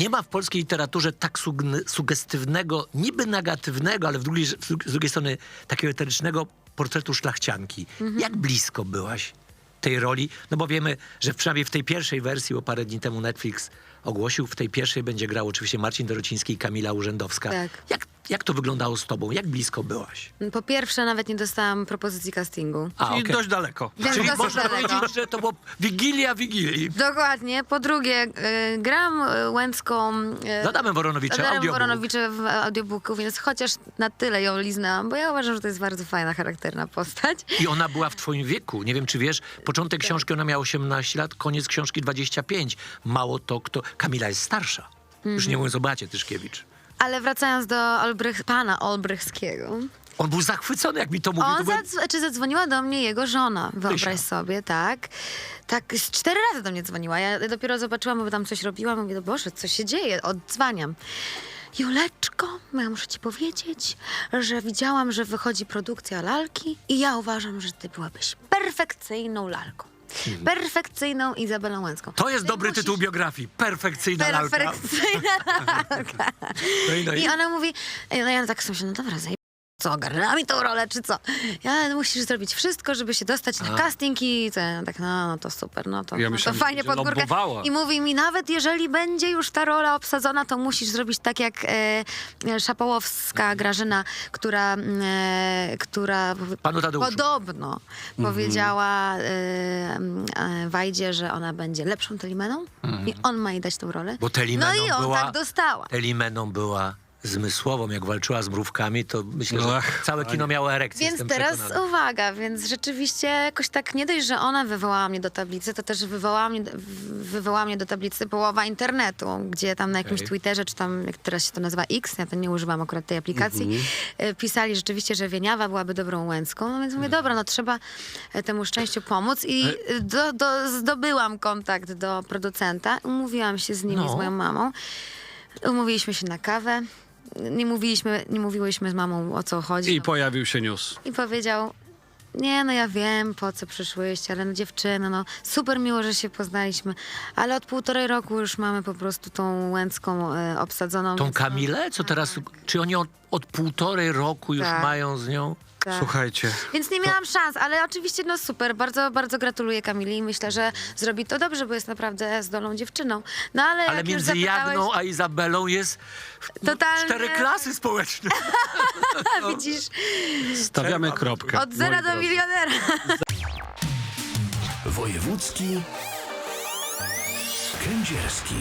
Nie ma w polskiej literaturze tak sugestywnego, niby negatywnego, ale w drugiej, z drugiej strony takiego eterycznego portretu szlachcianki. Jak blisko byłaś tej roli? No bo wiemy, że przynajmniej w tej pierwszej wersji, bo parę dni temu Netflix ogłosił, w tej pierwszej będzie grał oczywiście Marcin Dorociński i Kamila Urzędowska. Tak. Jak, jak to wyglądało z tobą? Jak blisko byłaś? Po pierwsze, nawet nie dostałam propozycji castingu. A, Czyli okej. dość daleko. Więc Czyli dosyć można daleko. powiedzieć, że to było Wigilia Wigilii. Dokładnie. Po drugie, y, gram y, Łęcką... y, Z Adamem Woronowiczem, Adamem audiobook. Woronowiczem w audiobooku, więc chociaż na tyle ją liznęłam, bo ja uważam, że to jest bardzo fajna, charakterna postać. I ona była w twoim wieku. Nie wiem, czy wiesz, początek książki ona miała 18 lat, koniec książki 25. Mało to, kto... Kamila jest starsza. Już nie mówiąc o Bacie Tyszkiewicz. Ale wracając do Olbrych, pana Olbrychskiego. On był zachwycony, jak mi to mówił. On to byłem... zadzw- czy zadzwoniła do mnie jego żona, wyobraź sobie, tak? Tak, z cztery razy do mnie dzwoniła. Ja dopiero zobaczyłam, bo tam coś robiłam. Mówię, Boże, co się dzieje? Odzwaniam. Juleczko, ja muszę ci powiedzieć, że widziałam, że wychodzi produkcja lalki i ja uważam, że ty byłabyś perfekcyjną lalką. Perfekcyjną Izabelą Łęcką. To jest Ty dobry musisz- tytuł biografii. Perfekcyjna lalka. Perfekcyjna lalka. No i, no i... I ona mówi, no ja tak sobie myślę, no dobra, zaj... co, ogarnęła mi tą rolę, czy co? Ja musisz zrobić wszystko, żeby się dostać na casting i to, ja tak, no, no to super, no to, Ja no to fajnie pod górkę. lobbowała. I mówi mi, nawet jeżeli będzie już ta rola obsadzona, to musisz zrobić tak jak e, e, Szapołowska Grażyna, która, e, która podobno powiedziała e, e, Wajdzie, że ona będzie lepszą Telimeną i on ma jej dać tą rolę. Bo Telimeną no i on była... tak dostała. Telimeną była zmysłową, jak walczyła z mrówkami, to myślę, że Ach, całe kino miało erekcję. Więc jestem teraz przekonany. uwaga, więc rzeczywiście jakoś tak nie dość, że ona wywołała mnie do tablicy, to też wywołała mnie, wywołała mnie do tablicy połowa internetu, gdzie tam na jakimś Okej. Twitterze, czy tam jak teraz się to nazywa X, ja to nie używam akurat tej aplikacji, Mhm. e, pisali rzeczywiście, że Wieniawa byłaby dobrą Łęcką, no więc mówię, Mhm. dobra, no trzeba e, temu szczęściu pomóc i e, do, do, zdobyłam kontakt do producenta, umówiłam się z nimi, No. z moją mamą, umówiliśmy się na kawę, nie mówiliśmy, nie mówiłyśmy z mamą o co chodzi. I pojawił się news. I powiedział, nie no ja wiem po co przyszłyście, ale no dziewczyny, no super miło, że się poznaliśmy, ale od półtorej roku już mamy po prostu tą Łęcką e, obsadzoną. Tą więc no, Kamilę? Co teraz... Czy oni od, od półtorej roku już Tak. mają z nią? Tak. Słuchajcie, Więc nie miałam szans, ale oczywiście no super, bardzo, bardzo gratuluję Kamili i myślę, że zrobi to dobrze, bo jest naprawdę zdolną dziewczyną. No ale, Ale jak już między zapytałeś, Jagną a Izabelą jest Totalne- cztery klasy społeczne. widzisz, stawiamy kropkę. od zera moi do drodzy. milionera. Wojewódzki Kędzierski